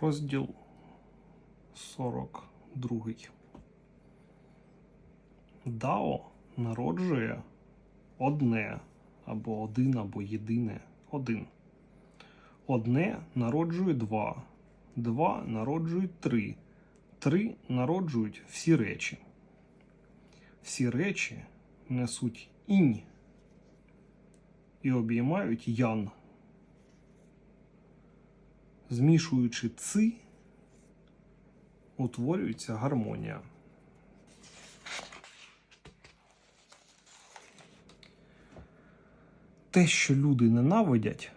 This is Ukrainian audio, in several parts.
Розділ 42. Дао народжує одне або один, або єдине один. Одне народжує два, два народжують три, три народжують всі речі. Всі речі несуть інь і обіймають ян. Змішуючи ци, утворюється гармонія. Те, що люди ненавидять,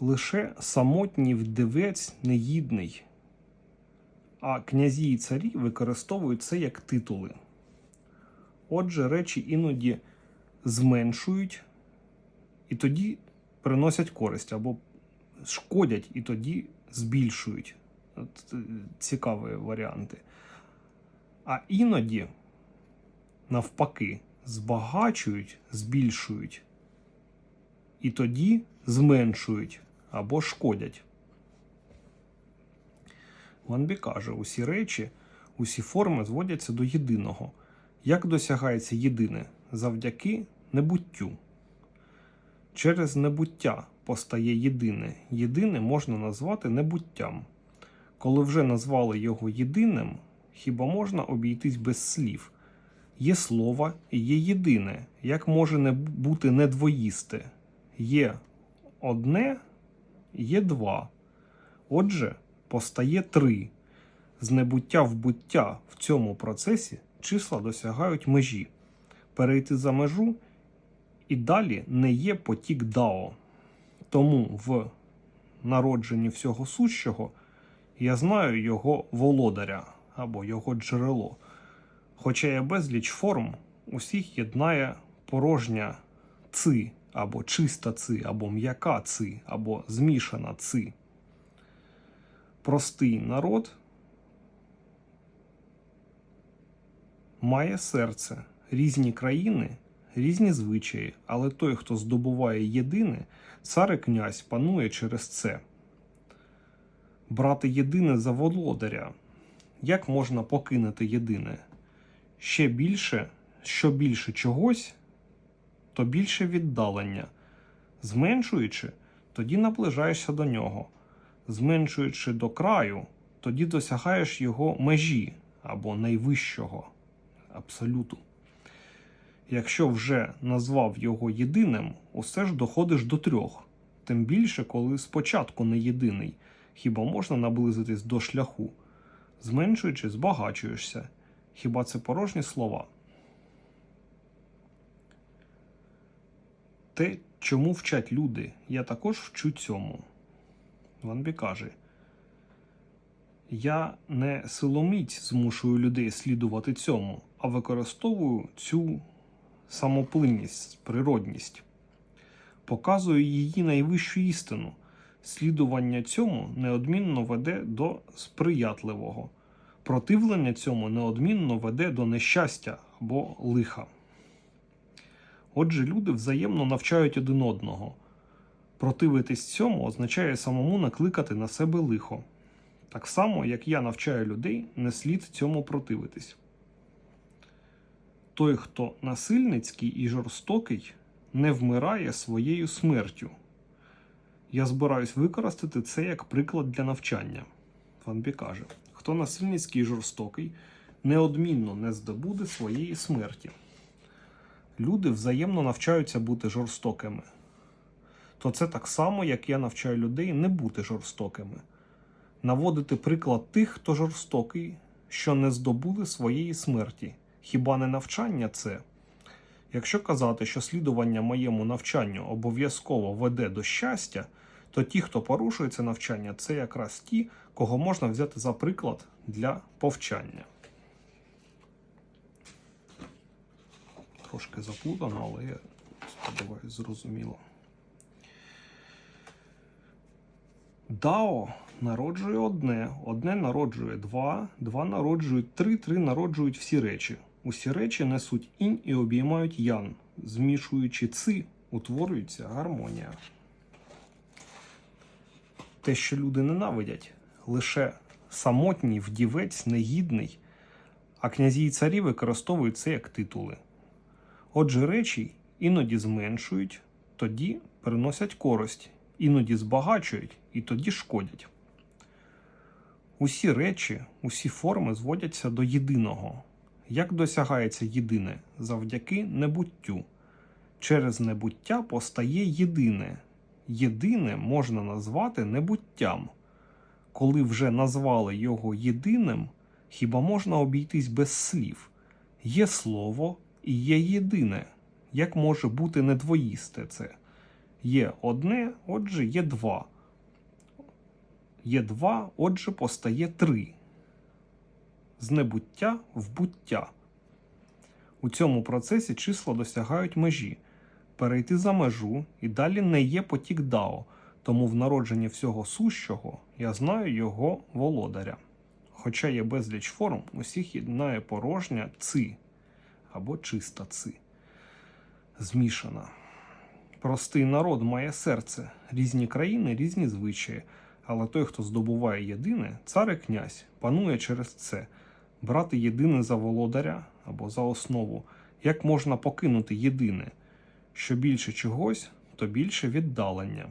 лише самотній вдивець негідний, а князі і царі використовують це як титули. Отже, речі іноді зменшують і тоді приносять користь, або шкодять і тоді збільшують. Е, цікаві варіанти. А іноді, навпаки, збагачують, збільшують і тоді зменшують або шкодять. Ванбі каже, усі речі, усі форми зводяться до єдиного. Як досягається єдине? Завдяки небуттю. Через небуття постає єдине. Єдине можна назвати небуттям. Коли вже назвали його єдиним, хіба можна обійтись без слів? Є слово і є єдине. Як може не бути недвоїсте? Є одне, є два. Отже, постає три. З небуття в буття в цьому процесі числа досягають межі. Перейти за межу і далі не є потік Дао. Тому в народженні всього сущого я знаю його володаря або його джерело. Хоча є безліч форм, усіх єднає порожня ци, або чиста ци, або м'яка ци, або змішана ци. Простий народ має серце, різні країни, різні звичаї, але той, хто здобуває єдине, цар і князь панує через це. Брати єдине за володаря. Як можна покинути єдине? Ще більше, що більше чогось, то більше віддалення. Зменшуючи, тоді наближаєшся до нього. Зменшуючи до краю, тоді досягаєш його межі або найвищого абсолюту. Якщо вже назвав його єдиним, усе ж доходиш до трьох, тим більше, коли спочатку не єдиний, хіба можна наблизитись до шляху, зменшуючи, збагачуєшся. Хіба це порожні слова? Те, чому вчать люди, я також вчу цьому. Ванбі каже: Я не силоміць змушую людей слідувати цьому, а використовую цю самоплинність, природність, показую її найвищу істину. Слідування цьому неодмінно веде до сприятливого, противлення цьому неодмінно веде до нещастя або лиха. Отже, люди взаємно навчають один одного. Противитись цьому означає самому накликати на себе лихо. Так само, як я навчаю людей, не слід цьому противитись. Той, хто насильницький і жорстокий, не вмирає своєю смертю. Я збираюсь використати це як приклад для навчання. Ванбі каже: хто насильницький і жорстокий, неодмінно не здобуде своєї смерті. Люди взаємно навчаються бути жорстокими. То це так само, як я навчаю людей не бути жорстокими, наводити приклад тих, хто жорстокий, що не здобули своєї смерті. Хіба не навчання це? Якщо казати, що слідування моєму навчанню обов'язково веде до щастя, то ті, хто порушує це навчання, це якраз ті, кого можна взяти за приклад для повчання. Трошки заплутано, але я сподіваюся, зрозуміло. Дао народжує одне, одне народжує два, два народжують три, три народжують всі речі. Усі речі несуть інь і обіймають ян. Змішуючи ци, утворюється гармонія. Те, що люди ненавидять, лише самотній вдівець негідний, а князі й царі використовують це як титули. Отже, речі іноді зменшують, тоді приносять користь, іноді збагачують і тоді шкодять. Усі речі, усі форми зводяться до єдиного. Як досягається єдине? Завдяки небуттю. Через небуття постає єдине. Єдине можна назвати небуттям. Коли вже назвали його єдиним, хіба можна обійтись без слів? Є слово і є єдине. Як може бути недвоїсте це? Є одне, отже, є два. Є два, отже, постає три. З небуття в буття. У цьому процесі числа досягають межі. Перейти за межу і далі не є потік Дао, тому в народженні всього сущого я знаю його володаря. Хоча є безліч форм, усіх єднає порожня ци або чиста ци. Змішана. Простий народ має серце, різні країни, різні звичаї, але той, хто здобуває єдине, цар і князь, панує через це. Брати єдине за володаря або за основу. Як можна покинути єдине? Що більше чогось, то більше віддалення.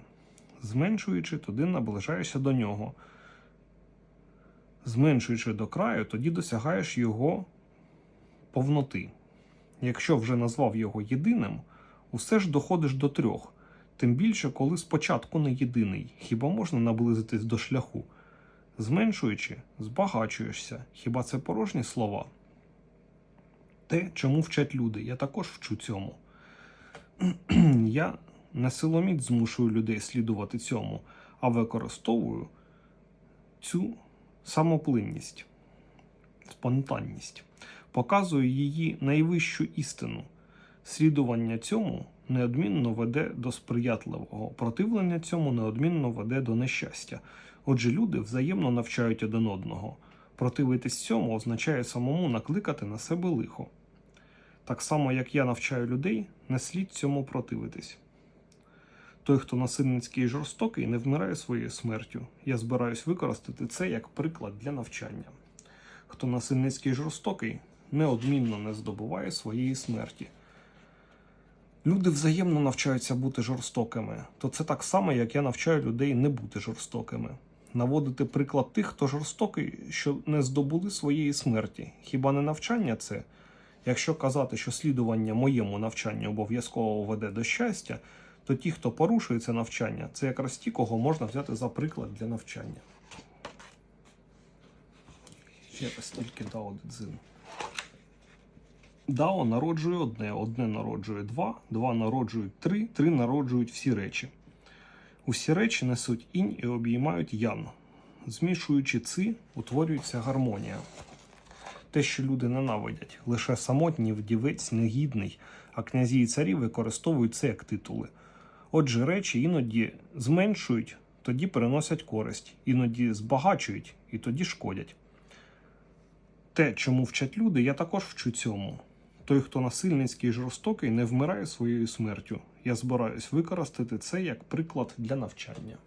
Зменшуючи, туди наближаєшся до нього. Зменшуючи до краю, тоді досягаєш його повноти. Якщо вже назвав його єдиним, усе ж доходиш до трьох. Тим більше, коли спочатку не єдиний, хіба можна наблизитись до шляху? Зменшуючи, збагачуєшся. Хіба це порожні слова? Те, чому вчать люди, я також вчу цьому. Я не силоміць змушую людей слідувати цьому, а використовую цю самоплинність, спонтанність, показую її найвищу істину. Слідування цьому неодмінно веде до сприятливого, противлення цьому неодмінно веде до нещастя. Отже, люди взаємно навчають один одного. Противитись цьому означає самому накликати на себе лихо. Так само, як я навчаю людей, не слід цьому противитись. Той, хто насильницький і жорстокий, не вмирає своєю смертю. Я збираюсь використати це як приклад для навчання. Хто насильницький і жорстокий, неодмінно не здобуває своєї смерті. Люди взаємно навчаються бути жорстокими, то це так само, як я навчаю людей не бути жорстокими. Наводити приклад тих, хто жорстокий, що не здобули своєї смерті. Хіба не навчання це? Якщо казати, що слідування моєму навчанню обов'язково веде до щастя, то ті, хто порушує це навчання, це якраз ті, кого можна взяти за приклад для навчання. Ще раз тільки Дао Дедзин. Дао народжує одне, одне народжує два, два народжують три, три народжують всі речі. Усі речі несуть інь і обіймають ян. Змішуючи ци, утворюється гармонія. Те, що люди ненавидять, лише самотній вдівець негідний, а князі і царі використовують це як титули. Отже, речі іноді зменшують, тоді приносять користь, іноді збагачують і тоді шкодять. Те, чому вчать люди, я також вчу цьому. Той, хто насильницький і жорстокий, не вмирає своєю смертю. Я збираюсь використати це як приклад для навчання.